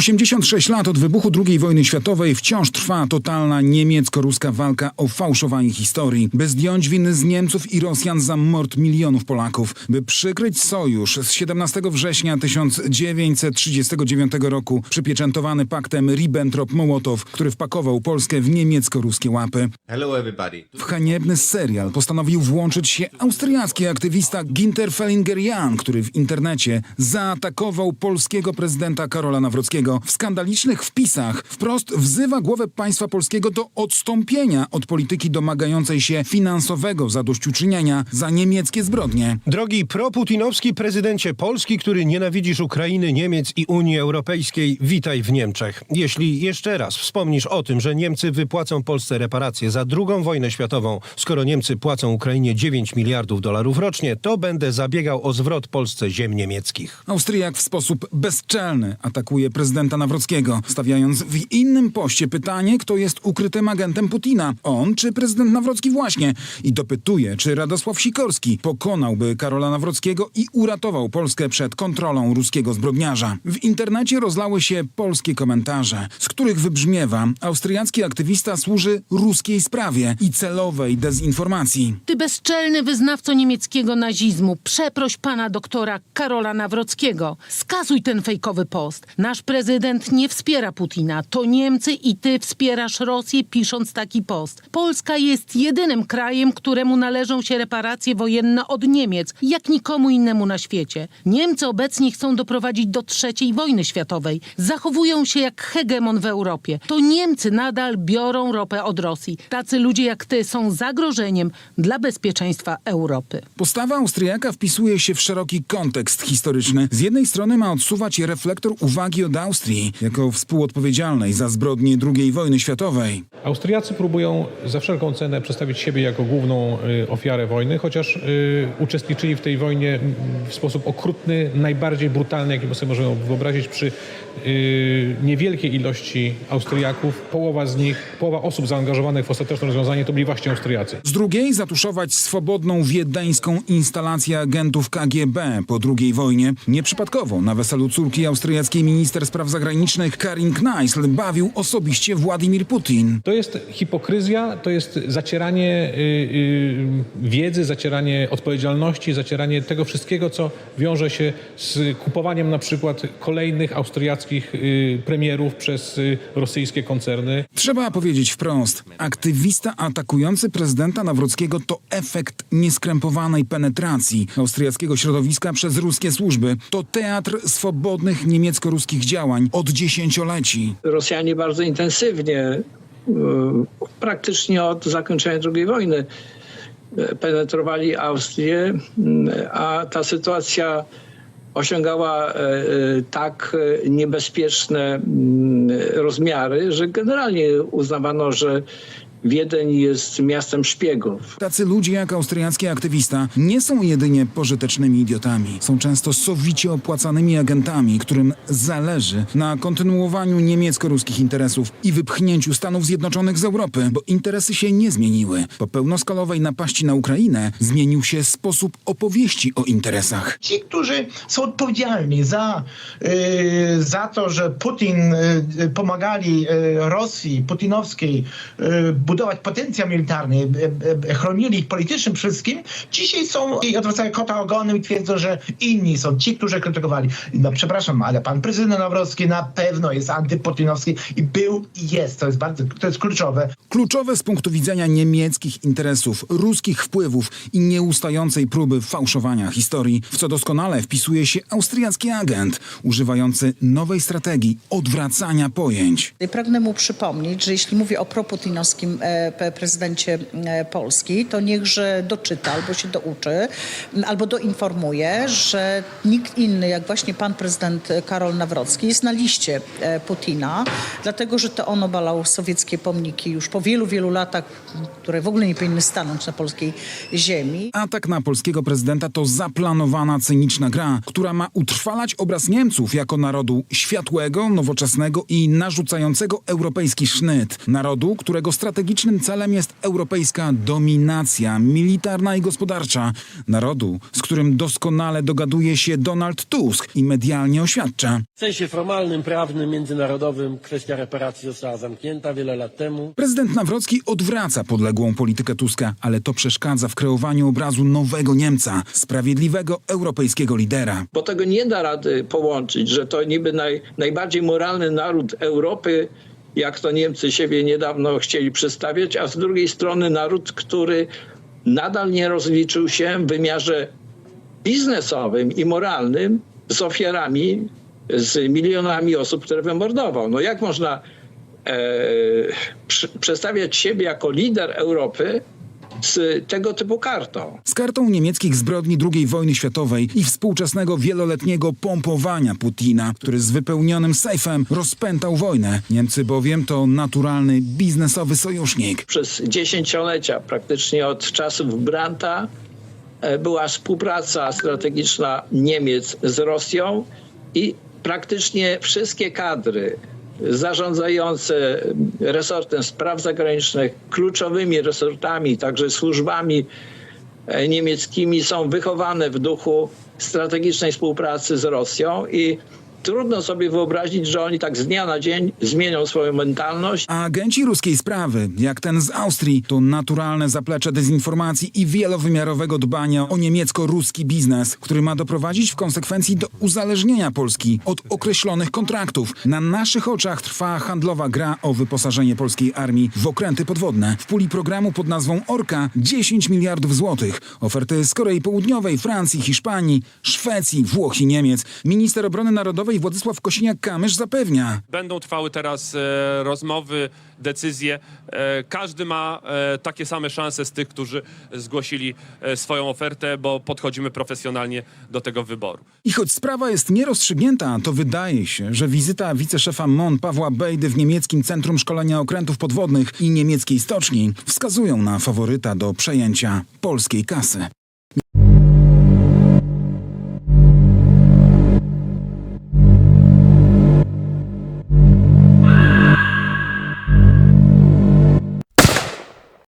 86 lat od wybuchu II wojny światowej wciąż trwa totalna niemiecko-ruska walka o fałszowanie historii, by zdjąć winy z Niemców i Rosjan za mord milionów Polaków, by przykryć sojusz z 17 września 1939 roku przypieczętowany paktem Ribbentrop-Mołotow, który wpakował Polskę w niemiecko-ruskie łapy. Hello, everybody. W haniebny serial postanowił włączyć się austriacki aktywista Ginter Fellinger-Jan, który w internecie zaatakował polskiego prezydenta Karola Nawrockiego. W skandalicznych wpisach wprost wzywa głowę państwa polskiego do odstąpienia od polityki domagającej się finansowego zadośćuczynienia za niemieckie zbrodnie. Drogi proputinowski prezydencie Polski, który nienawidzisz Ukrainy, Niemiec i Unii Europejskiej, witaj w Niemczech. Jeśli jeszcze raz wspomnisz o tym, że Niemcy wypłacą Polsce reparacje za drugą wojnę światową, skoro Niemcy płacą Ukrainie 9 miliardów dolarów rocznie, to będę zabiegał o zwrot Polsce ziem niemieckich. Austriak w sposób bezczelny atakuje prezydenta Nawrockiego, stawiając w innym poście pytanie, kto jest ukrytym agentem Putina. On czy prezydent Nawrocki właśnie? I dopytuje, czy Radosław Sikorski pokonałby Karola Nawrockiego i uratował Polskę przed kontrolą ruskiego zbrodniarza. W internecie rozlały się polskie komentarze, z których wybrzmiewa, austriacki aktywista służy ruskiej sprawie i celowej dezinformacji. Ty bezczelny wyznawco niemieckiego nazizmu, przeproś pana doktora Karola Nawrockiego. Skazuj ten fejkowy post. Nasz prezydent nie wspiera Putina. To Niemcy i ty wspierasz Rosję pisząc taki post. Polska jest jedynym krajem, któremu należą się reparacje wojenne od Niemiec, jak nikomu innemu na świecie. Niemcy obecnie chcą doprowadzić do trzeciej wojny światowej. Zachowują się jak hegemon w Europie. To Niemcy nadal biorą ropę od Rosji. Tacy ludzie jak ty są zagrożeniem dla bezpieczeństwa Europy. Postawa Austriaka wpisuje się w szeroki kontekst historyczny. Z jednej strony ma odsuwać reflektor uwagi od Austrii jako współodpowiedzialnej za zbrodnie II wojny światowej. Austriacy próbują za wszelką cenę przedstawić siebie jako główną y, ofiarę wojny, chociaż y, uczestniczyli w tej wojnie w sposób okrutny, najbardziej brutalny, jaki sobie możemy wyobrazić przy y, niewielkiej ilości Austriaków. Połowa z nich, połowa osób zaangażowanych w ostateczne rozwiązanie to byli właśnie Austriacy. Z drugiej zatuszować swobodną wiedeńską instalację agentów KGB po II wojnie. Nieprzypadkowo na weselu córki austriackiej minister spraw zagranicznych Karin Kneißl bawił osobiście Władimir Putin. To jest hipokryzja, to jest zacieranie y, y, wiedzy, zacieranie odpowiedzialności, zacieranie tego wszystkiego, co wiąże się z kupowaniem na przykład kolejnych austriackich y, premierów przez y, rosyjskie koncerny. Trzeba powiedzieć wprost, aktywista atakujący prezydenta Nawrockiego to efekt nieskrępowanej penetracji austriackiego środowiska przez ruskie służby. To teatr swobodnych niemiecko-ruskich działań od dziesięcioleci. Rosjanie bardzo intensywnie, praktycznie od zakończenia II wojny, y, penetrowali Austrię, y, a ta sytuacja osiągała y, tak niebezpieczne y, rozmiary, że generalnie uznawano, że Wiedeń jest miastem szpiegów. Tacy ludzie jak austriacki aktywista nie są jedynie pożytecznymi idiotami. Są często sowicie opłacanymi agentami, którym zależy na kontynuowaniu niemiecko-ruskich interesów i wypchnięciu Stanów Zjednoczonych z Europy, bo interesy się nie zmieniły. Po pełnoskalowej napaści na Ukrainę zmienił się sposób opowieści o interesach. ci, którzy są odpowiedzialni za, y, za to, że Putin y, pomagali y, Rosji putinowskiej y, budować potencjał militarny, y, y, chronili ich politycznym wszystkim, dzisiaj są i odwracają kota ogonem i twierdzą, że inni są ci, którzy krytykowali. No przepraszam, ale pan prezydent Nawrocki na pewno jest antyputinowski i był i jest. To jest bardzo, to jest kluczowe. Kluczowe z punktu widzenia niemieckich interesów, ruskich wpływów i nieustającej próby fałszowania historii, w co doskonale wpisuje się austriacki agent, używający nowej strategii odwracania pojęć. Pragnę mu przypomnieć, że jeśli mówię o proputinowskim e, prezydencie e, Polski, to niechże doczyta albo się douczy, albo doinformuje, że nikt inny jak właśnie pan prezydent Karol Nawrocki jest na liście e, Putina, dlatego że to on obalał sowieckie pomniki już po wielu, wielu latach, które w ogóle nie powinny stanąć na polskiej ziemi. Atak na polskiego prezydenta to zaplanowana, cyniczna gra, która ma utrwalać obraz Niemców jako narodu światłego, nowoczesnego i narzucającego europejski sznyt. Narodu, którego strategiczne strategicznym celem jest europejska dominacja militarna i gospodarcza narodu, z którym doskonale dogaduje się Donald Tusk i medialnie oświadcza. W sensie formalnym, prawnym, międzynarodowym kwestia reparacji została zamknięta wiele lat temu. Prezydent Nawrocki odwraca podległą politykę Tuska, ale to przeszkadza w kreowaniu obrazu nowego Niemca, sprawiedliwego europejskiego lidera. bo tego nie da rady połączyć, że to niby naj, najbardziej moralny naród Europy, jak to Niemcy siebie niedawno chcieli przedstawiać, a z drugiej strony naród, który nadal nie rozliczył się w wymiarze biznesowym i moralnym z ofiarami, z milionami osób, które wymordował. No jak można e, przedstawiać siebie jako lider Europy z tego typu kartą? Z kartą niemieckich zbrodni II wojny światowej i współczesnego wieloletniego pompowania Putina, który z wypełnionym sejfem rozpętał wojnę. Niemcy bowiem to naturalny biznesowy sojusznik. przez dziesięciolecia, praktycznie od czasów Brandta, e, była współpraca strategiczna Niemiec z Rosją i praktycznie wszystkie kadry zarządzające resortem spraw zagranicznych, kluczowymi resortami, także służbami e, niemieckimi są wychowane w duchu strategicznej współpracy z Rosją i trudno sobie wyobrazić, że oni tak z dnia na dzień zmienią swoją mentalność A agenci ruskiej sprawy, jak ten z Austrii, to naturalne zaplecze dezinformacji i wielowymiarowego dbania o niemiecko-ruski biznes, który ma doprowadzić w konsekwencji do uzależnienia Polski od określonych kontraktów. Na naszych oczach trwa handlowa gra o wyposażenie polskiej armii w okręty podwodne. W puli programu pod nazwą Orka 10 miliardów złotych. Oferty z Korei Południowej, Francji, Hiszpanii, Szwecji, Włoch i Niemiec. Minister Obrony Narodowej Władysław Kosiniak-Kamysz zapewnia. Będą trwały teraz e, rozmowy, decyzje. E, każdy ma e, takie same szanse z tych, którzy zgłosili e, swoją ofertę, bo podchodzimy profesjonalnie do tego wyboru. I choć sprawa jest nierozstrzygnięta, to wydaje się, że wizyta wiceszefa MON Pawła Bejdy w niemieckim Centrum Szkolenia Okrętów Podwodnych i niemieckiej stoczni wskazują na faworyta do przejęcia polskiej kasy.